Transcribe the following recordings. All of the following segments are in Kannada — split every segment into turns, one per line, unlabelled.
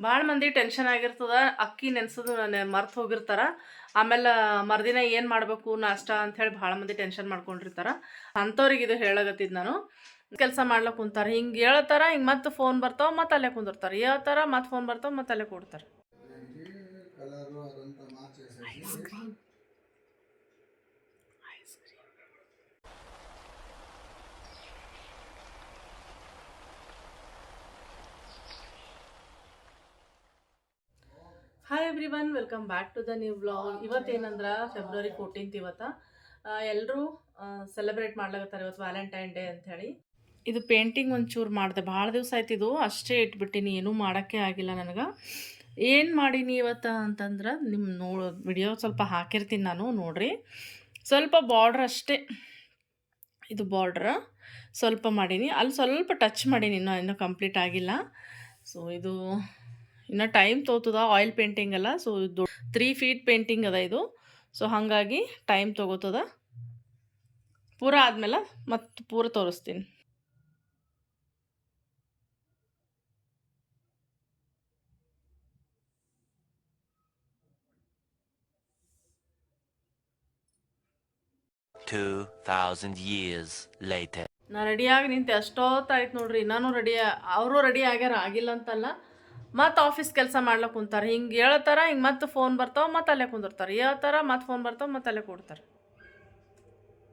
ಭಾಳ ಮಂದಿ ಟೆನ್ಷನ್ ಆಗಿರ್ತದ, ಅಕ್ಕಿ ನೆನ್ಸೋದು ಮರ್ತು ಹೋಗಿರ್ತಾರ. ಆಮೇಲೆ ಮರ್ದಿನ ಏನು ಮಾಡಬೇಕು, ನಾಷ್ಟ ಅಂಥೇಳಿ ಭಾಳ ಮಂದಿ ಟೆನ್ಷನ್ ಮಾಡ್ಕೊಂಡಿರ್ತಾರ. ಅಂಥವ್ರಿಗೆ ಇದು ಹೇಳಗತ್ತಿದ್ದು ನಾನು. ಕೆಲಸ ಮಾಡ್ಲಕ್ಕೆ ಕುಂತಾರೆ. ಹಿಂಗೆ ಹೇಳ್ತಾರ, ಹಿಂಗೆ ಮತ್ತೆ ಫೋನ್ ಬರ್ತಾವ, ಮತ್ತೆ ಅಲ್ಲೇ ಕುಂದಿರ್ತಾರೆ. ಹೇಳ್ತಾರ, ಮತ್ತೆ ಫೋನ್ ಬರ್ತಾವ, ಮತ್ತೆ ಅಲ್ಲೇ ಕೊಡ್ತಾರೆ. Everyone welcome back to the new blog ಇವತ್ತೇನಂದ್ರೆ February fourteenth ಇವತ್ತು. ಎಲ್ಲರೂ ಸೆಲೆಬ್ರೇಟ್ ಮಾಡ್ಲಾಗತ್ತಾರೆ ಇವತ್ತು ವ್ಯಾಲೆಂಟೈನ್ ಡೇ ಅಂಥೇಳಿ ಇದು ಪೇಂಟಿಂಗ್ ಒಂಚೂರು ಮಾಡಿದೆ. ಭಾಳ ದಿವಸ ಆಯ್ತು ಇದು. ಅಷ್ಟೇ ಇಟ್ಬಿಟ್ಟಿನಿ. ಏನೂ ಮಾಡೋಕ್ಕೆ ಆಗಿಲ್ಲ ನನಗೆ. ಏನು ಮಾಡೀನಿ ಇವತ್ತು ಅಂತಂದ್ರೆ ನಿಮ್ಮ ನೋಡೋ ವಿಡಿಯೋ ಸ್ವಲ್ಪ ಹಾಕಿರ್ತೀನಿ ನಾನು ನೋಡ್ರಿ. ಸ್ವಲ್ಪ ಬಾರ್ಡ್ರ್ ಅಷ್ಟೇ. ಇದು ಬಾರ್ಡ್ರ್ ಸ್ವಲ್ಪ ಮಾಡೀನಿ. ಅಲ್ಲಿ ಸ್ವಲ್ಪ ಟಚ್ ಮಾಡೀನಿ. ಇನ್ನೂ ಇನ್ನೂ ಕಂಪ್ಲೀಟ್ ಆಗಿಲ್ಲ. ಸೊ ಇದು ಇನ್ನು ಟೈಮ್ ತೋತದ ಆಯಿಲ್ ಪೇಂಟಿಂಗ್ ಅಲ್ಲ ಸೊ ದೊಡ್ಡ ತ್ರೀ ಫೀಟ್ ಪೇಂಟಿಂಗ್ ಅದ ಇದು. ಸೊ ಹಾಗಾಗಿ ಟೈಮ್ ತೊಗೋತದ. ಪೂರ ಆದ್ಮೇಲೆ ಮತ್ತೆ ಪೂರ ತೋರಿಸ್ತೀನಿ. ನಾ ರೆಡಿಯಾಗಿ ನಿಂತೆ ಅಷ್ಟೊತ್ತಾಯ್ತು ನೋಡ್ರಿ. ನಾನು ರೆಡಿ ಅವರು ರೆಡಿ ಆಗ್ಯಾರ ಆಗಿಲ್ಲ ಅಂತಲ್ಲ. ಮತ್ತೆ ಆಫೀಸ್ ಕೆಲಸ ಮಾಡ್ಲಕ್ಕೆ ಕುಂತಾರೆ. ಹಿಂಗೆ ಹೇಳ್ತಾರ, ಹಿಂಗೆ ಮತ್ತೆ ಫೋನ್ ಬರ್ತಾವ, ಮತ್ತೆ ಅಲ್ಲೇ ಕುಂದಿರ್ತಾರೆ. ಹೇಳ್ತಾರ, ಮತ್ತೆ ಫೋನ್ ಬರ್ತಾವ, ಮತ್ತೆ ಅಲ್ಲೇ ಕೂಡ್ತಾರೆ.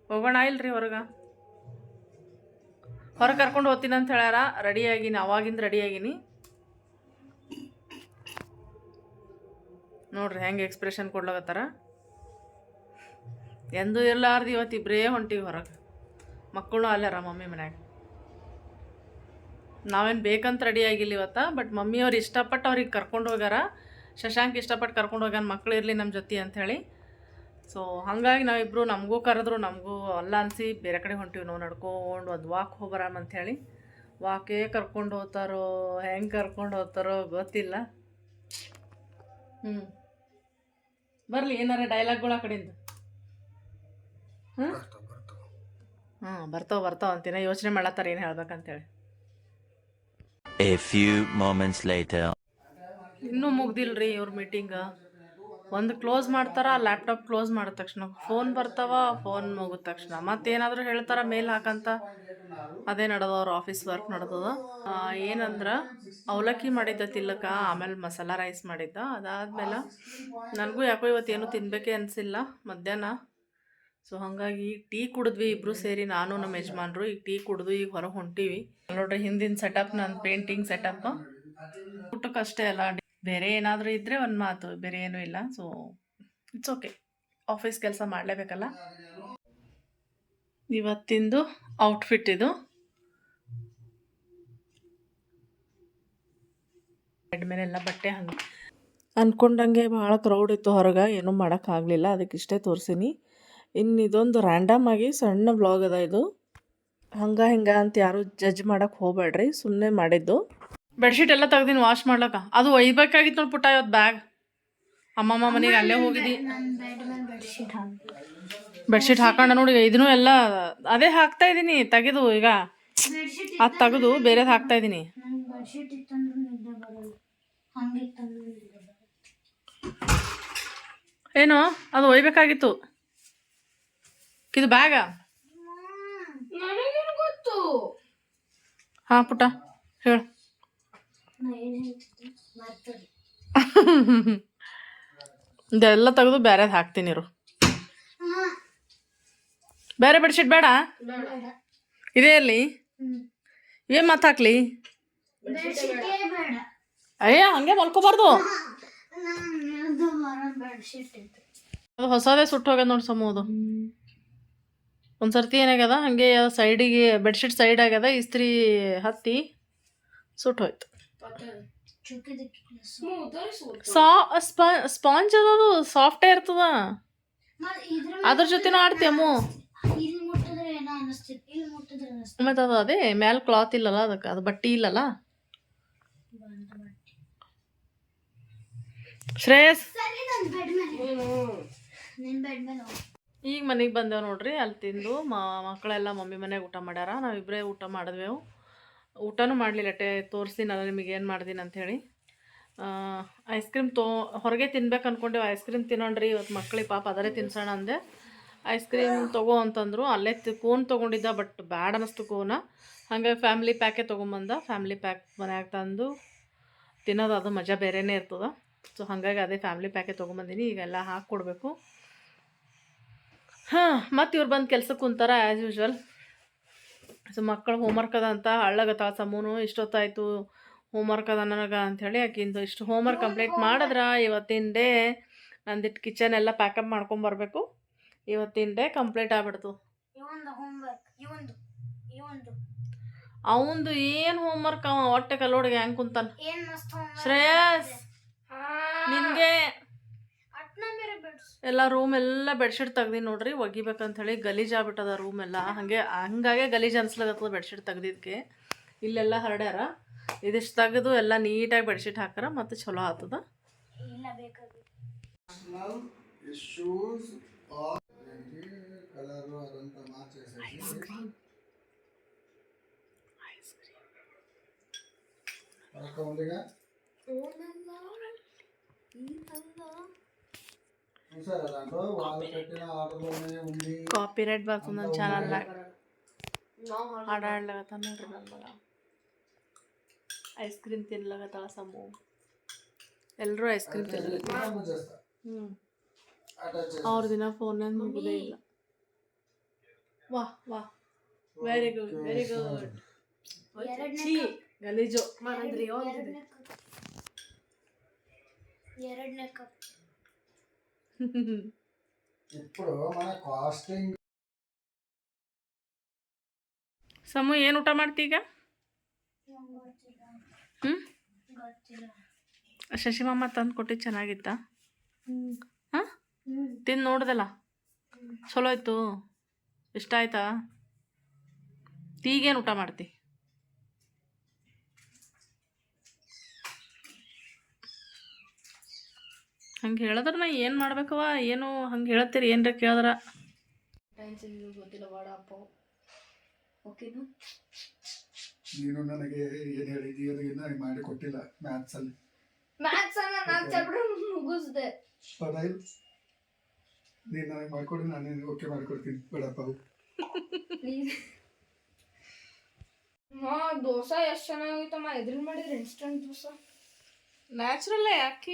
ಹೋಗೋಣ ಇಲ್ರಿ ಹೊರಗೆ? ಹೊರಗೆ ಕರ್ಕೊಂಡು ಹೋಗ್ತೀನಿ ಅಂತ ಹೇಳ್ಯಾರ. ರೆಡಿ ಆಗಿನಿ, ಅವಾಗಿಂದ ರೆಡಿ ಆಗಿನಿ. ನೋಡ್ರಿ ಹೆಂಗೆ ಎಕ್ಸ್ಪ್ರೆಷನ್ ಕೊಡ್ಲಾಗತ್ತಾರ ಎಂದೂ ಇರ್ಲಾರ್ದು ಇವತ್ತು ಇಬ್ಬರೇ ಹೊಂಟಿವಿ ಹೊರಗೆ. ಮಕ್ಕಳು ಅಲ್ಲಾರ ಮಮ್ಮಿ ಮನ್ಯಾಗ? ನಾವೇನು ಬೇಕಂತ ರೆಡಿ ಆಗಿಲ್ಲ ಇವತ್ತು ಬಟ್ ಮಮ್ಮಿಯವ್ರು ಇಷ್ಟಪಟ್ಟು ಅವ್ರಿಗೆ ಕರ್ಕೊಂಡು ಹೋಗ್ಯಾರ. ಶಶಾಂಕ್ ಇಷ್ಟಪಟ್ಟು ಕರ್ಕೊಂಡು ಹೋಗ್ಯಾನ ಮಕ್ಳು ಇರಲಿ ನಮ್ಮ ಜೊತೆ ಅಂಥೇಳಿ ಸೊ ಹಾಗಾಗಿ ನಾವಿಬ್ಬರು ನಮಗೂ ಕರೆದ್ರು ನಮಗೂ ಅಲ್ಲ ಅನಿಸಿ ಬೇರೆ ಕಡೆ ಹೊಂಟಿವಿ ನಾವು ನಡ್ಕೊಂಡು ಒಂದು ವಾಕ್ ಹೋಗ್ಬರಾಮ ಅಂಥೇಳಿ ವಾಕೇ ಕರ್ಕೊಂಡು ಹೋಗ್ತಾರೋ ಹೆಂಗೆ ಕರ್ಕೊಂಡು ಹೋಗ್ತಾರೋ ಗೊತ್ತಿಲ್ಲ. ಹ್ಞೂ ಬರಲಿ ಏನಾರ ಡೈಲಾಗ್ಗಳು ಆ ಕಡೆಯಿಂದ? ಹ್ಞೂ ಹಾಂ ಬರ್ತಾವೆ. ಬರ್ತಾವೆ ಅಂತೀನ ಯೋಚನೆ ಮಾಡತ್ತಾರ ಏನು ಹೇಳ್ಬೇಕಂತೇಳಿ
A few moments later.
ಇನ್ನೂ ರೀ ಇವ್ರ ಮೀಟಿಂಗ್ ಒಂದು ಕ್ಲೋಸ್ ಮಾಡ್ತಾರ ಲ್ಯಾಪ್ಟಾಪ್ ಕ್ಲೋಸ್ ಮಾಡಿದ ತಕ್ಷಣ. ಫೋನ್ ಬರ್ತಾವ ಫೋನ್ ಮುಗಿದ ತಕ್ಷಣ. ಮತ್ತೇನಾದರೂ ಹೇಳ್ತಾರ ಮೇಲ್ ಹಾಕಂತ? ಅದೇ ನಡೆದ ಅವ್ರ ಆಫೀಸ್ ವರ್ಕ್ ನಡೆದದ. ಏನಂದ್ರೆ, ಅವಲಕ್ಕಿ ಮಾಡಿದ್ದ ತಿಲ್ಲಕ ಆಮೇಲೆ ಮಸಾಲ ರೈಸ್ ಮಾಡಿದ್ದ. ಅದಾದ್ಮೇಲೆ, ನನಗೂ ಯಾಕೋ ಇವತ್ತು ಏನೂ ತಿನ್ನಬೇಕು ಅನಿಸಿಲ್ಲ. ಮಧ್ಯಾಹ್ನ ಸೊ ಹಾಗಾಗಿ ಈಗ ಟೀ ಕುಡಿದ್ವಿ ಇಬ್ಬರು ಸೇರಿ ನಾನು ನಮ್ಮ ಯಜಮಾನ್ರು. ಈಗ ಟೀ ಕುಡಿದು ಈಗ ಹೊರಗೆ ಹೊಂಟೀವಿ. ನೋಡ್ರಿ ಹಿಂದಿನ ಸೆಟಪ್ ನನ್ನ ಪೇಂಟಿಂಗ್ ಸೆಟಪ್ ಊಟಕ್ಕಷ್ಟೇ ಅಲ್ಲ ಬೇರೆ ಏನಾದರೂ ಇದ್ದರೆ ಒಂದು ಮಾತು ಬೇರೆ ಏನೂ ಇಲ್ಲ. ಸೊ ಇಟ್ಸ್ ಓಕೆ ಆಫೀಸ್ ಕೆಲಸ ಮಾಡಲೇಬೇಕಲ್ಲ? ಇವತ್ತಿಂದು ಔಟ್ಫಿಟ್ ಇದು. ಬೆಡ್ ಮೇಲೆಲ್ಲ ಬಟ್ಟೆ ಹಂಗೆ ಅಂದ್ಕೊಂಡಂಗೆ ಭಾಳ ಕ್ರೌಡ್ ಇತ್ತು ಹೊರಗೆ ಏನೂ ಮಾಡೋಕ್ಕಾಗಲಿಲ್ಲ ಅದಕ್ಕೆ ಇಷ್ಟೇ ತೋರಿಸೀನಿ. ಇನ್ನು ಇದೊಂದು ರ್ಯಾಂಡಮ್ ಆಗಿ ಸಣ್ಣ ಬ್ಲಾಗ್ ಅದ ಇದು. ಹಂಗ ಹಿಂಗ ಅಂತ ಯಾರು ಜಡ್ಜ್ ಮಾಡಕ್ಕೆ ಹೋಗ್ಬೇಡ್ರಿ ಸುಮ್ಮನೆ ಮಾಡಿದ್ದು. ಬೆಡ್ಶೀಟ್ ಎಲ್ಲ ತೆಗ್ದಿನಿ ವಾಶ್ ಮಾಡ್ಲಕ್ಕ. ಅದು ಒಯ್ಬೇಕಾಗಿತ್ತು ನೋಡಿ ಪುಟ್ಟ ಇವತ್ತು ಬ್ಯಾಗ್ ಅಮ್ಮಮ್ಮ ಮನೆಗೆ ಅಲ್ಲೇ ಹೋಗಿದ್ದಿ ಬೆಡ್ಶೀಟ್ ಹಾಕೊಂಡ ನೋಡಿ ಇದನ್ನು ಎಲ್ಲ ಅದೇ ಹಾಕ್ತಾ ಇದ್ದೀನಿ ತೆಗೆದು ಈಗ. ಅದು ತೆಗೆದು ಬೇರೆದು ಹಾಕ್ತಾ ಇದ್ದೀನಿ
ನಂಗೆ ಇತ್ತಂದ್ರೆ ನಿದ್ದೆ ಬರಲ್ಲ. ಹಂಗಿತ್ತಂದ್ರೆ ನಿದ್ದೆ ಬರಲ್ಲ.
ಏನು ಅದು ಒಯ್ಬೇಕಾಗಿತ್ತು. ಇದು ಬ್ಯಾಗ?
ಗೊತ್ತು?
ಹಾ ಪುಟ್ಟ ಹೇಳು. ಇದೆಲ್ಲ ತೆಗೆದು ಬೇರೆದು ಹಾಕ್ತೀನಿ ಇರು. ಬೇರೆ ಬೆಡ್ಶೀಟ್ ಬೇಡ? ಇದೇ
ಅಲ್ಲಿ?
ಏನು ಮಾತು ಹಾಕ್ಲಿ? ಅಯ್ಯ ಹಂಗೆ ಮಲ್ಕೋಬಾರ್ದು.
ಬರೋ
ಹೊಸದೇ ಸುಟ್ಟು ಹೋಗ್ಯದ ನೋಡಿ ಸಮೂದು ಒಂದು ಸರ್ತಿ ಏನಾಗ್ಯದ? ಹಂಗೆ ಸೈಡಿಗೆ ಬೆಡ್ಶೀಟ್ ಸೈಡ್ ಆಗ್ಯದ ಇಸ್ತ್ರಿ ಹತ್ತಿ ಸುಟ್ಟು ಹೋಯ್ತು.
ಚುಕ್ಕಿದಕ್ಕೆ
ಸಾ ಸ್ಪಾಂಜ್ ಅದದು ಸಾಫ್ಟೇ ಇರ್ತದ. ಅದ್ರ ಜೊತೆನೂ
ಅನಿಸ್ತಿತ್ತು
ಮತ್ತು ಅದು ಅದೇ, ಮ್ಯಾಲೆ ಕ್ಲಾತ್ ಇಲ್ಲಲ್ಲ ಅದಕ್ಕೆ, ಅದು ಬಟ್ಟೆ ಇಲ್ಲಲ್ಲ? ಶ್ರೇಯಸ್. ಈಗ ಮನೆಗೆ ಬಂದೇವು ನೋಡ್ರಿ ಅಲ್ಲಿ ತಿಂದು ಮಕ್ಕಳೆಲ್ಲ ಮಮ್ಮಿ ಮನೆಗೆ ಊಟ ಮಾಡ್ಯಾರ. ನಾವಿಬ್ಬರೇ ಊಟ ಮಾಡಿದ್ವೆವು ಊಟನೂ ಮಾಡಲಿಲ್ಲ, ಟೇ ತೋರಿಸ್ತೀನಲ್ಲ ನಿಮಗೆ ಏನು ಮಾಡ್ದೀನಿ ಅಂಥೇಳಿ ಐಸ್ ಕ್ರೀಮ್ ತೋ, ಹೊರಗೆ ತಿನ್ಬೇಕು ಅಂದ್ಕೊಂಡೆವು ಐಸ್ ಕ್ರೀಮ್ ತಿನ್ನೋಣ್ರಿ ಇವತ್ತು ಮಕ್ಕಳಿಗೆ ಪಾಪ ಅದರೇ ತಿನ್ಸೋಣ ಅಂದೆ. ಐಸ್ ಕ್ರೀಮ್ ತಗೋ ಅಂತಂದರು. ಅಲ್ಲೇ ಕೋನ್ ತೊಗೊಂಡಿದ್ದ, ಬಟ್ ಬ್ಯಾಡ್ ಅನ್ನಿಸ್ತು ಕೋನ. ಹಾಗಾಗಿ ಫ್ಯಾಮ್ಲಿ ಪ್ಯಾಕೇ ತೊಗೊಂಬಂದ. ಫ್ಯಾಮ್ಲಿ ಪ್ಯಾಕ್ ಮನ್ಯಾಗ ತಂದು ತಿನ್ನೋದು ಅದು ಮಜಾ ಬೇರೆನೇ ಇರ್ತದೆ. ಸೊ ಹಾಗಾಗಿ ಅದೇ ಫ್ಯಾಮ್ಲಿ ಪ್ಯಾಕೇ ತೊಗೊಂಬಂದಿನಿ. ಈಗೆಲ್ಲ ಹಾಕ್ಕೊಡ್ಬೇಕು ಹಾಂ ಮತ್ತು ಇವ್ರು ಬಂದು ಕೆಲ್ಸಕ್ಕೆ ಕುಂತಾರ ಆ್ಯಸ್ ಯೂಶ್ವಲ್ ಸೊ ಮಕ್ಕಳು ಹೋಮ್ವರ್ಕ್ ಅದ ಅಂತ ಹಳ್ಳಗತ್ತ ಸಮೂನು ಇಷ್ಟೊತ್ತಾಯಿತು ಹೋಮ್ವರ್ಕ್ ಅದ ನನಗೆ ಅಂಥೇಳಿ ಆಕಿಂದು ಇಷ್ಟು ಹೋಮ್ವರ್ಕ್ ಕಂಪ್ಲೀಟ್ ಮಾಡಿದ್ರೆ ಇವತ್ತಿನ ಡೇ ನಂದಿಟ್ಟು ಕಿಚನ್ ಎಲ್ಲ ಪ್ಯಾಕಪ್ ಮಾಡ್ಕೊಂಬರ್ಬೇಕು ಇವತ್ತಿನ ಡೇ ಕಂಪ್ಲೀಟ್ ಆಗ್ಬಿಡ್ತು. ಅವಂದು ಏನು ಹೋಮ್ವರ್ಕ್ ಅವ? ಹೊಟ್ಟೆ ಕಲ್ಲೋಡಿಗೆ ಹೆಂಗೆ ಕುಂತಾನ? ಶ್ರೇಯಸ್ ನಿನಗೆ ಎಲ್ಲ ರೂಮ್ ಎಲ್ಲ ಬೆಡ್ಶೀಟ್ ತೆಗ್ದಿ ನೋಡ್ರಿ ಒಗಿಬೇಕಂತ ಹೇಳಿ ಗಲೀಜ್ ಆಗ್ಬಿಟ್ಟದ ರೂಮ್ ಎಲ್ಲ. ಹಾಗೆ ಹಂಗಾಗೆ ಗಲೀಜ್ ಅನ್ಸ್ಲಾಗತ್ತದ ಬೆಡ್ಶೀಟ್ ತೆಗ್ದಿದ್ಕೆ. ಇಲ್ಲೆಲ್ಲ ಹರಡ್ಯಾರ. ಇದಿಷ್ಟು ತೆಗೆದು ಎಲ್ಲ ನೀಟಾಗಿ ಬೆಡ್ಶೀಟ್ ಹಾಕಾರ ಮತ್ತು ಚಲೋ ಆಗ್ತದ
ಇಲ್ಲ ಬೇಕಾಗಿ
నేషనల్ ఇష్యూస్ ఆర్ ఏంటి కలర్ అదంతా మార్చేసేసి పక్క ఉందిగా చూసారా దాంట్లో వాళ్ళు పెట్టిన ఆర్డర్లోనే ఉంది
ಕಾಪಿ ರೈಟ್ ಬರ್ತದ ನನ್ನ ಚಾನಲ್ನಾಗ ಹಾಡಾಡ್ಲಾಗತ್ತ ನೋಡ್ರಿ ನನ್ನ ಮಗ ಐಸ್ ಕ್ರೀಮ್ ತಿನ್ಲಾಗತ್ತಾಳ ಸಮು ಎಲ್ಲರೂ ಐಸ್ ಕ್ರೀಮ್ ತಿನ್ಲಾಗತ್ತಾರ
చేస్తా
ಹ್ಞೂ
అటాచ్
ಅವ್ರ ದಿನ ಫೋನ್ಯಾಗ ಮುಗುದೇ ಇಲ್ಲ ವಾ ವಾ ವೆರಿ ಗುಡ್ ವೆರಿ ಗುಡ್ ಛೀ ಗಲೀಜು
ಎರಡನೇ ಕಪ್ ಎರಡನೇ ಕಪ್
ఇప్పుడు మన కాస్టింగ్
ಸಮು ಏನು ಊಟ ಮಾಡ್ತಿ ಈಗ
ಗೊತ್ತಿಲ್ಲ
ಹ್ಞೂ
ಗೊತ್ತಿಲ್ಲ
ಶಶಿಮಮ್ಮ ತಂದು ಕೊಟ್ಟಿದ್ದು ಚೆನ್ನಾಗಿತ್ತಾ
ಹ್ಮ್
ಹಾಂ
ಹ್ಮ್
ತಿಂದು ನೋಡ್ದಲ್ಲ ಚಲೋ ಆಯ್ತು ಇಷ್ಟ ಆಯ್ತಾ ಈಗೇನು ಊಟ ಮಾಡ್ತಿ ಹಂಗೆ ಹೇಳಿದ್ರೆ ನಾ ಏನು ಮಾಡ್ಬೇಕವ ಏನು ಹಂಗೆ ಹೇಳತ್ತೀರಿ ಏನರ ಕೇಳಿದ್ರ? ಗೊತ್ತಿಲ್ಲ ಓಕೆನಾ
ನೀನು ನನಗೆ ಏನು ಹೇಳಿದೀಯ ಅದನ್ನ ಮಾಡಿ ಕೊಟ್ಟಿಲ್ಲ ಮ್ಯಾಥ್ಸ್ ಅಲ್ಲಿ.
ಮ್ಯಾಥ್ಸ್ ಅನ್ನ ನಾಲ್ಕು ಚಾಪ್ಟರ್ ಮುಗಿಸ್ದೆ.
ಪಟಾಯಿಲ್ ನೀನು ನನಗೆ ಮಾಡ್ಕೊಡು ನಾನು ನಿನಗೆ ಓಕೆ ಮಾಡ್ಕೊಡ್ತೀನಿ ಬೇಡಪ್ಪ
ಮಾ ದೋಸೆ ಎಷ್ಟು ಚೆನ್ನಾಗಿತ್ತಮ್ಮ ಎದ್ರಲ್ಲಿ ಮಾಡಿದ್ರೆ? ಇನ್ಸ್ಟಂಟ್ ದೋಸೆ?
ನ್ಯಾಚುರಲ್ಲೇ ಅಕ್ಕಿ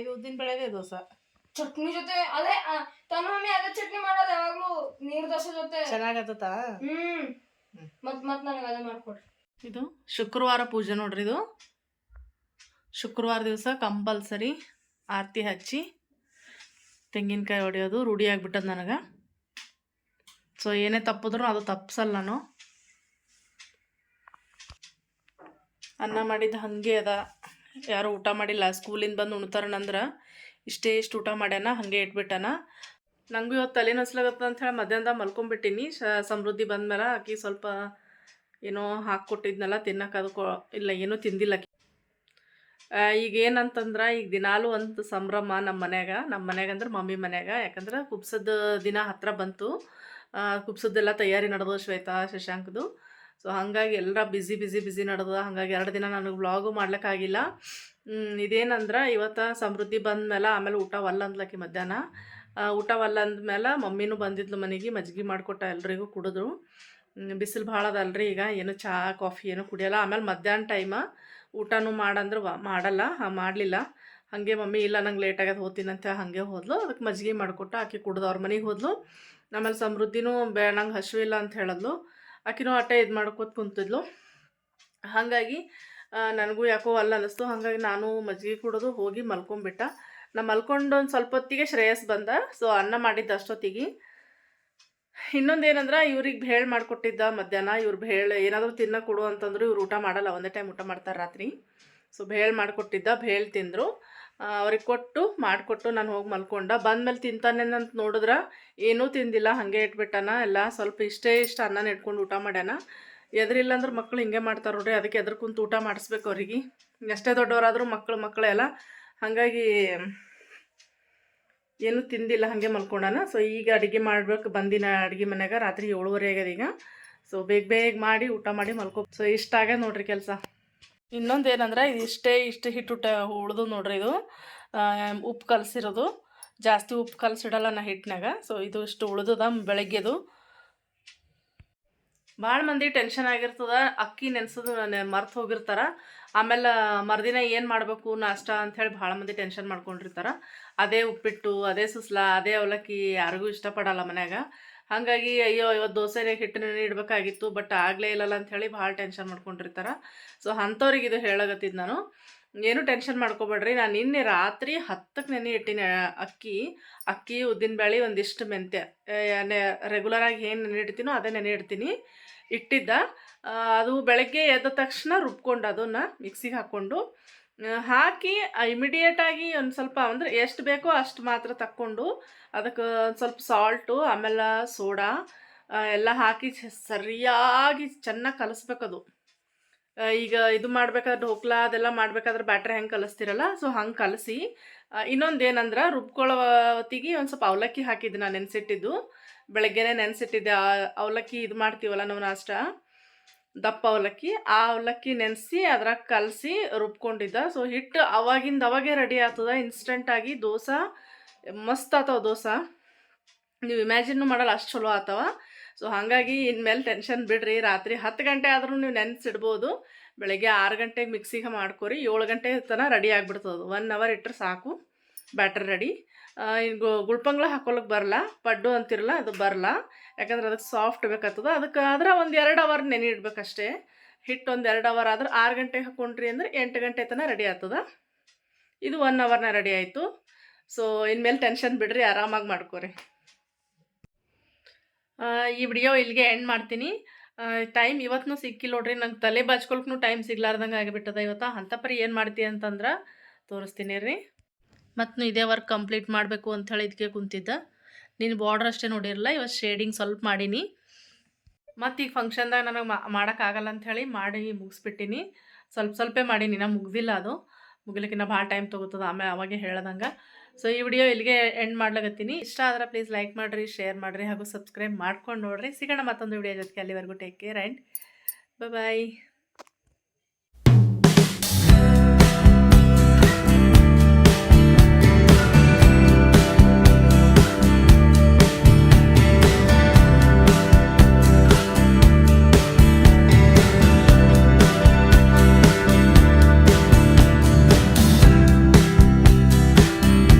ಇದು ಉದ್ದಿನ ಬೆಳೆದೇ ದೋಸೆ.
ಚಟ್ನಿ ಜೊತೆ ಅದೇ ತಮ್ಮ ಮಮ್ಮಿ ಅದೇ ಚಟ್ನಿ ಮಾಡೋದು ಯಾವಾಗ್ಲೂ ನೀರ್ ದೋಸೆ ಜೊತೆ.
ಚೆನ್ನಾಗತ್ತ
ಹ್ಮ್. ಮತ್ ಮತ್ ನನಗೆ ಅದೇ ಮಾಡ್ಕೊಡ್ರಿ.
ಇದು ಶುಕ್ರವಾರ ಪೂಜೆ ನೋಡ್ರಿ ಇದು. ಶುಕ್ರವಾರ ದಿವಸ ಕಂಪಲ್ಸರಿ ಆರತಿ ಹಚ್ಚಿ ತೆಂಗಿನಕಾಯಿ ಹೊಡೆಯೋದು ರೂಢಿ ಆಗ್ಬಿಟ್ಟದ ನನಗೆ. ಸೊ ಏನೇ ತಪ್ಪಿದ್ರು ಅದು ತಪ್ಪಿಸಲ್ಲ ನಾನು. ಅನ್ನ ಮಾಡಿದ್ದು ಹಾಗೆ ಅದ. ಯಾರು ಊಟ ಮಾಡಿಲ್ಲ, ಸ್ಕೂಲಿಂದ ಬಂದು ಉಣ್ತಾರನಂದ್ರೆ ಇಷ್ಟೇ ಇಷ್ಟು ಊಟ ಮಾಡ್ಯಾನ, ಹಾಗೆ ಇಟ್ಬಿಟ್ಟಾನ. ನಂಗೂ ಇವತ್ತು ತಲೆ ಅಂತ ಹೇಳಿ ಮಧ್ಯಾಹ್ನದಾಗ ಮಲ್ಕೊಂಡ್ಬಿಟ್ಟಿನಿ ಶ ಸಮೃದ್ಧಿ ಬಂದ್ಮೇಲೆ ಆಕಿ ಸ್ವಲ್ಪ ಏನೋ ಹಾಕ್ಕೊಟ್ಟಿದ್ನಲ್ಲ ತಿನ್ನಕ್ಕೆ ಅದು ಇಲ್ಲ ಏನೂ ತಿಂದಿಲ್ಲ. ಈಗ ಏನಂತಂದ್ರೆ ಈಗ ದಿನಾಲೂ ಒಂದು ಸಂಭ್ರಮ ನಮ್ಮ ಮನೆಯಾಗ ನಮ್ಮ ಮನ್ಯಾಗ ಅಂದ್ರೆ ಮಮ್ಮಿ ಮನ್ಯಾಗ, ಯಾಕಂದ್ರೆ ಕುಬ್ಸದ ದಿನ ಹತ್ರ ಬಂತು. ಕುಬ್ಸದ್ದೆಲ್ಲ ತಯಾರಿ ನಡೆದು ಶ್ವೇತಾ, ಶಶಾಂಕ್ದು. ಸೊ ಹಾಗಾಗಿ ಎಲ್ಲ ಬ್ಯುಸಿ ಬ್ಯುಸಿ ಬ್ಯುಸಿ ನಡೆದ ಹಾಗಾಗಿ ಎರಡು ದಿನ ನನಗೆ ವ್ಲಾಗು ಮಾಡ್ಲಿಕ್ಕಾಗಿಲ್ಲ. ಇದೇನಂದ್ರೆ ಇವತ್ತು ಸಮೃದ್ಧಿ ಬಂದ ಮೇಲೆ ಆಮೇಲೆ ಊಟ ಒಲ್ಲ ಅಂದ್ಲಕ್ಕಿ ಮಧ್ಯಾಹ್ನ. ಊಟ ಒಲ್ಲ ಅಂದ್ಮೇಲೆ ಮಮ್ಮಿನೂ ಬಂದಿದ್ಲು ಮನೆಗೆ ಮಜ್ಜಿಗೆ ಮಾಡಿಕೊಟ್ಟ ಎಲ್ರಿಗೂ ಕುಡಿದ್ರು. ಬಿಸಿಲು ಭಾಳ ಅದಲ್ರಿ ಈಗ. ಏನು ಚಹಾ ಕಾಫಿ ಏನು ಕುಡಿಯಲ್ಲ. ಆಮೇಲೆ ಮಧ್ಯಾಹ್ನ ಟೈಮ ಊಟನೂ ಮಾಡಂದ್ರೆ ಮಾಡಲ್ಲ ಮಾಡಲಿಲ್ಲ. ಹಾಗೆ ಮಮ್ಮಿ ಇಲ್ಲ, ನಂಗೆ ಲೇಟ್ ಆಗ್ಯದ ಹೋಗ್ತೀನಂತ ಹಾಗೆ ಹೋದ್ಲು. ಅದಕ್ಕೆ ಮಜ್ಜಿಗೆ ಮಾಡಿಕೊಟ್ಟು ಆಕೆ ಕುಡ್ದು ಅವ್ರ ಮನೆಗೆ ಹೋದ್ಲು. ಆಮೇಲೆ ಸಮೃದ್ಧಿನೂ ಬೇ, ನಂಗೆ ಹಸಿವಿಲ್ಲ ಅಂತ ಹೇಳಿದ್ಲು. ಆಕಿನೂ ಆಟ ಇದು ಮಾಡ್ಕೋತ ಕುಂತಿದ್ಲು. ಹಾಗಾಗಿ ನನಗೂ ಯಾಕೋ ಅಲ್ಲ ಅನ್ನಿಸ್ತು. ಹಾಗಾಗಿ ನಾನು ಮಜ್ಜಿಗೆ ಕುಡಿದು ಹೋಗಿ ಮಲ್ಕೊಂಬಿಟ್ಟ. ನಾ ಮಲ್ಕೊಂಡು ಒಂದು ಸ್ವಲ್ಪ ಹೊತ್ತಿಗೆ ಶ್ರೇಯಸ್ ಬಂದ. ಸೊ, ಅನ್ನ ಮಾಡಿದ್ದ ಅಷ್ಟೊತ್ತಿಗೆ. ಇನ್ನೊಂದು ಏನಂದ್ರೆ ಇವ್ರಿಗೆ ಭೇಳ್ ಮಾಡಿಕೊಟ್ಟಿದ್ದ ಮಧ್ಯಾಹ್ನ. ಇವ್ರು ಭೇಳ್ ಏನಾದರೂ ತಿನ್ನ ಕೊಡು ಅಂತಂದ್ರು ಇವ್ರು ಊಟ ಮಾಡಲ್ಲ. ಒಂದೇ ಟೈಮ್ ಊಟ ಮಾಡ್ತಾರೆ ರಾತ್ರಿ. ಸೊ, ಭೇಳ್ ಮಾಡಿಕೊಟ್ಟಿದ್ದ. ಭೇಳ್ ತಿಂದರು. ಅವ್ರಿಗೆ ಕೊಟ್ಟು ಮಾಡಿಕೊಟ್ಟು ನಾನು ಹೋಗಿ ಮಲ್ಕೊಂಡ. ಬಂದ್ಮೇಲೆ ತಿಂತಾನೆ ಅಂತ ನೋಡಿದ್ರೆ ಏನೂ ತಿಂದಿಲ್ಲ, ಹಾಗೆ ಇಟ್ಬಿಟ್ಟಾನ. ಎಲ್ಲ ಸ್ವಲ್ಪ ಇಷ್ಟೇ ಇಷ್ಟ ಅನ್ನನ ಇಟ್ಕೊಂಡು ಊಟ ಮಾಡ್ಯಾನ. ಎದ್ರಿಲ್ಲ ಅಂದ್ರೆ ಮಕ್ಳು ಹಿಂಗೆ ಮಾಡ್ತಾರೆ ನೋಡ್ರಿ, ಅದಕ್ಕೆ ಎದ್ರ ಕುಂತು ಊಟ ಮಾಡಿಸ್ಬೇಕು ಅವ್ರಿಗೆ. ಎಷ್ಟೇ ದೊಡ್ಡವರಾದರೂ ಮಕ್ಕಳು ಮಕ್ಕಳೆಲ್ಲ ಹಾಗಾಗಿ ಏನೂ ತಿಂದಿಲ್ಲ, ಹಾಗೆ ಮಲ್ಕೊಂಡಾನ. ಸೊ ಈಗ ಅಡುಗೆ ಮಾಡಬೇಕು, ಬಂದಿನ ಅಡುಗೆ ಮನ್ಯಾಗ ರಾತ್ರಿ ಏಳುವರೆ ಆಗ್ಯದ ಈಗ. ಸೊ ಬೇಗ ಬೇಗ ಮಾಡಿ ಊಟ ಮಾಡಿ ಮಲ್ಕೊ ಸೊ ಇಷ್ಟ ಆಗ್ಯದ ನೋಡ್ರಿ ಕೆಲಸ. ಇನ್ನೊಂದು ಏನಂದ್ರೆ ಇದು ಇಷ್ಟೇ ಇಷ್ಟು ಹಿಟ್ಟು ಉಳ್ದು ನೋಡ್ರಿ ಇದು ಉಪ್ಪು ಕಲಸಿರೋದು. ಜಾಸ್ತಿ ಉಪ್ಪು ಕಲಸಿಡಲ್ಲ ನಾ ಹಿಟ್ಟಿನಾಗ ಸೊ ಇದು ಇಷ್ಟು ಉಳ್ದದ ಬೆಳಗ್ಗೆದು. ಭಾಳ ಮಂದಿ ಟೆನ್ಷನ್ ಆಗಿರ್ತದ, ಅಕ್ಕಿ ನೆನೆಸೋದು ಮರ್ತು ಹೋಗಿರ್ತಾರ. ಆಮೇಲೆ ಮರುದಿನ ಏನು ಮಾಡಬೇಕು ನಾಷ್ಟ ಅಂಥೇಳಿ ಭಾಳ ಮಂದಿ ಟೆನ್ಷನ್ ಮಾಡ್ಕೊಂಡಿರ್ತಾರ. ಅದೇ ಉಪ್ಪಿಟ್ಟು, ಅದೇ ಸುಸ್ಲಾ, ಅದೇ ಅವಲಕ್ಕಿ ಯಾರಿಗೂ ಇಷ್ಟಪಡಲ್ಲ ಮನ್ಯಾಗ. ಹಾಗಾಗಿ ಅಯ್ಯೋ, ಇವತ್ತು ದೋಸೆನೇ ಹಿಟ್ಟು ನೆನೆ ಇಡಬೇಕಾಗಿತ್ತು ಬಟ್ ಆಗಲೇ ಇಲ್ಲಲ್ಲ ಹೇಳಿ ಭಾಳ ಟೆನ್ಷನ್ ಮಾಡ್ಕೊಂಡಿರ್ತಾರೆ. ಸೊ ಅಂಥವ್ರಿಗೆ ಇದು ಹೇಳಗತ್ತಿದ್ದು ನಾನು. ಏನು ಟೆನ್ಷನ್ ಮಾಡ್ಕೋಬೇಡ್ರಿ, ನಾನು ನಿನ್ನೆ ರಾತ್ರಿ ಹತ್ತಕ್ಕೆ ನೆನೆ ಇಟ್ಟಿನಿ ಅಕ್ಕಿ. ಅಕ್ಕಿ ಉದ್ದಿನಬೇಳೆ ಒಂದಿಷ್ಟು ಮೆಂತ್ಯ. ರೆಗ್ಯುಲರಾಗಿ ಏನು ನೆನೆ ಇಡ್ತೀನೋ ಅದೇ ನೆನೆ ಇಡ್ತೀನಿ. ಇಟ್ಟಿದ್ದ. ಅದು ಬೆಳಗ್ಗೆ ಎದ್ದ ತಕ್ಷಣ ರುಬ್ಕೊಂಡು ಅದನ್ನು ಮಿಕ್ಸಿಗೆ ಹಾಕ್ಕೊಂಡು ಹಾಕಿ ಇಮಿಡಿಯೇಟಾಗಿ ಒಂದು ಸ್ವಲ್ಪ ಅಂದ್ರೆ ಎಷ್ಟು ಬೇಕೋ ಅಷ್ಟು ಮಾತ್ರ ತಕ್ಕೊಂಡು ಅದಕ್ಕೆ ಒಂದು ಸ್ವಲ್ಪ ಸಾಲ್ಟು ಆಮೇಲೆ ಸೋಡಾ ಎಲ್ಲ ಹಾಕಿ ಸರಿಯಾಗಿ ಚೆನ್ನಾಗಿ ಕಲಿಸ್ಬೇಕದು ಈಗ ಇದು ಮಾಡ್ಬೇಕಾದ್ರೆ ಢೋಕ್ಲಾ ಅದೆಲ್ಲ ಮಾಡ್ಬೇಕಾದ್ರೆ ಬ್ಯಾಟ್ರಿ ಹೆಂಗೆ ಕಲಿಸ್ತಿರಲ್ಲ ಸೊ ಹಂಗೆ ಕಲಸಿ ಇನ್ನೊಂದು ಏನಂದ್ರೆ ರುಬ್ಕೊಳ್ಳೋ ಒಂದು ಸ್ವಲ್ಪ ಅವಲಕ್ಕಿ ಹಾಕಿದ್ದೆ ನಾನು ನೆನೆಸಿಟ್ಟಿದ್ದು. ಬೆಳಗ್ಗೆನೆ ನೆನೆಸಿಟ್ಟಿದ್ದೆ ಅವಲಕ್ಕಿ ಇದು ಮಾಡ್ತೀವಲ್ಲ ನಾವು ನಾಷ್ಟ. ದಪ್ಪ ಅವಲಕ್ಕಿ, ಆ ಅವಲಕ್ಕಿ ನೆನೆಸಿ ಅದ್ರಾಗ ಕಲಸಿ ರುಬ್ಕೊಂಡಿದ್ದ. ಸೊ ಹಿಟ್ಟು ಅವಾಗಿಂದ ಅವಾಗೇ ರೆಡಿ ಆಗ್ತದ. ಇನ್ಸ್ಟೆಂಟಾಗಿ ದೋಸೆ, ಮಸ್ತ್ ಆತವ ದೋಸೆ. ನೀವು ಇಮ್ಯಾಜಿನ್ನು ಮಾಡಲ್ಲ, ಅಷ್ಟು ಚಲೋ ಆತವ ಸೊ ಹಾಗಾಗಿ ಇನ್ಮೇಲೆ ಟೆನ್ಷನ್ ಬಿಡ್ರಿ. ರಾತ್ರಿ ಹತ್ತು ಗಂಟೆ ಆದರೂ ನೀವು ನೆನೆಸಿಡ್ಬೋದು. ಬೆಳಗ್ಗೆ ಆರು ಗಂಟೆಗೆ ಮಿಕ್ಸಿಗೆ ಮಾಡ್ಕೊರಿ. ಏಳು ಗಂಟೆ ತನಕ ರೆಡಿ ಆಗಿಬಿಡ್ತದೆ ಒನ್ ಅವರ್ ಇಟ್ಟರೆ ಸಾಕು. ಬ್ಯಾಟ್ರಿ ರೆಡಿ ಈಗ ಗುಳ್ಪಂಗ್ಲ ಹಾಕೊಳಕ್ಕೆ ಬರಲ್ಲ ಪಡ್ಡು ಅಂತಿರಲ್ಲ, ಅದು ಬರಲ್ಲ ಯಾಕಂದ್ರೆ ಅದಕ್ಕೆ ಸಾಫ್ಟ್ ಬೇಕಾಗ್ತದೆ. ಅದಕ್ಕೆ ಆದ್ರೆ ಒಂದು ಎರಡು ಅವರ್ ನೆನೆ ಇಡ್ಬೇಕಷ್ಟೇ. ಹಿಟ್ಟು ಒಂದು ಎರಡು ಅವರ್ ಆದ್ರೆ ಆರು ಗಂಟೆಗೆ ಹಾಕೊಂಡ್ರಿ ಅಂದ್ರೆ ಎಂಟು ಗಂಟೆ ತನಕ ರೆಡಿ ಆಗ್ತದೆ. ಇದು ಒನ್ ಅವರ್ನ ರೆಡಿ ಆಯಿತು. ಸೊ ಇನ್ಮೇಲೆ ಟೆನ್ಷನ್ ಬಿಡ್ರಿ, ಆರಾಮಾಗಿ ಮಾಡ್ಕೊರಿ. ಈ ವಿಡಿಯೋ ಇಲ್ಲಿಗೆ ಎಂಡ್ ಮಾಡ್ತೀನಿ. ಟೈಮ್ ಇವತ್ತು ಸಿಕ್ಕಿಲ್ಲ ನೋಡ್ರಿ, ನಂಗೆ ತಲೆ ಬಾಚ್ಕೊಳಕ್ಕೂ ಟೈಮ್ ಸಿಗ್ಲಾರ್ದಂಗೆ ಆಗಿಬಿಟ್ಟದ ಇವತ್ತು. ಅಂತ ಪರಿ ಏನು ಮಾಡ್ತೀಯ ಅಂತಂದ್ರೆ ತೋರಿಸ್ತೀನಿ ರೀ. ಮತ್ತು ಇದೇ ವರ್ಕ್ ಕಂಪ್ಲೀಟ್ ಮಾಡಬೇಕು ಅಂಥೇಳಿ ಇದಕ್ಕೆ ಕುಂತಿದ್ದ. ನೀನು ಬಾರ್ಡ್ರ್ ಅಷ್ಟೇ ನೋಡಿರಲ್ಲ ಇವತ್ತು ಶೇಡಿಂಗ್ ಸ್ವಲ್ಪ ಮಾಡೀನಿ. ಮತ್ತು ಈಗ ಫಂಕ್ಷನ್ದಾಗ ನನಗೆ ಮಾಡೋಕ್ಕಾಗಲ್ಲ ಅಂಥೇಳಿ ಮಾಡಿ ಮುಗಿಸ್ಬಿಟ್ಟಿನಿ. ಸ್ವಲ್ಪ ಸ್ವಲ್ಪೇ ಮಾಡೀನಿ ನಾ ಮುಗ್ದಿಲ್ಲ ಅದು. ಮುಗಿಲಿಕ್ಕಿನ್ನ ಭಾಳ ಟೈಮ್ ತೊಗೋತದ ಆಮೇಲೆ ಅವಾಗೆ ಹೇಳ್ದಂಗೆ. ಸೊ ಈ ವಿಡಿಯೋ ಇಲ್ಲಿಗೆ ಎಂಡ್ ಮಾಡ್ಲಾಗತ್ತೀನಿ ಇಷ್ಟ ಆದ್ರೆ ಪ್ಲೀಸ್ ಲೈಕ್ ಮಾಡಿರಿ ಶೇರ್ ಮಾಡಿರಿ ಹಾಗೂ ಸಬ್ಸ್ಕ್ರೈಬ್ ಮಾಡ್ಕೊಂಡು ನೋಡ್ರಿ. ಸಿಗೋಣ ಮತ್ತೊಂದು ವಿಡಿಯೋ ಜೊತೆಗೆ, ಅಲ್ಲಿವರೆಗೂ ಟೇಕ್ ಕೇರ್ ಆ್ಯಂಡ್ ಬಾಯ್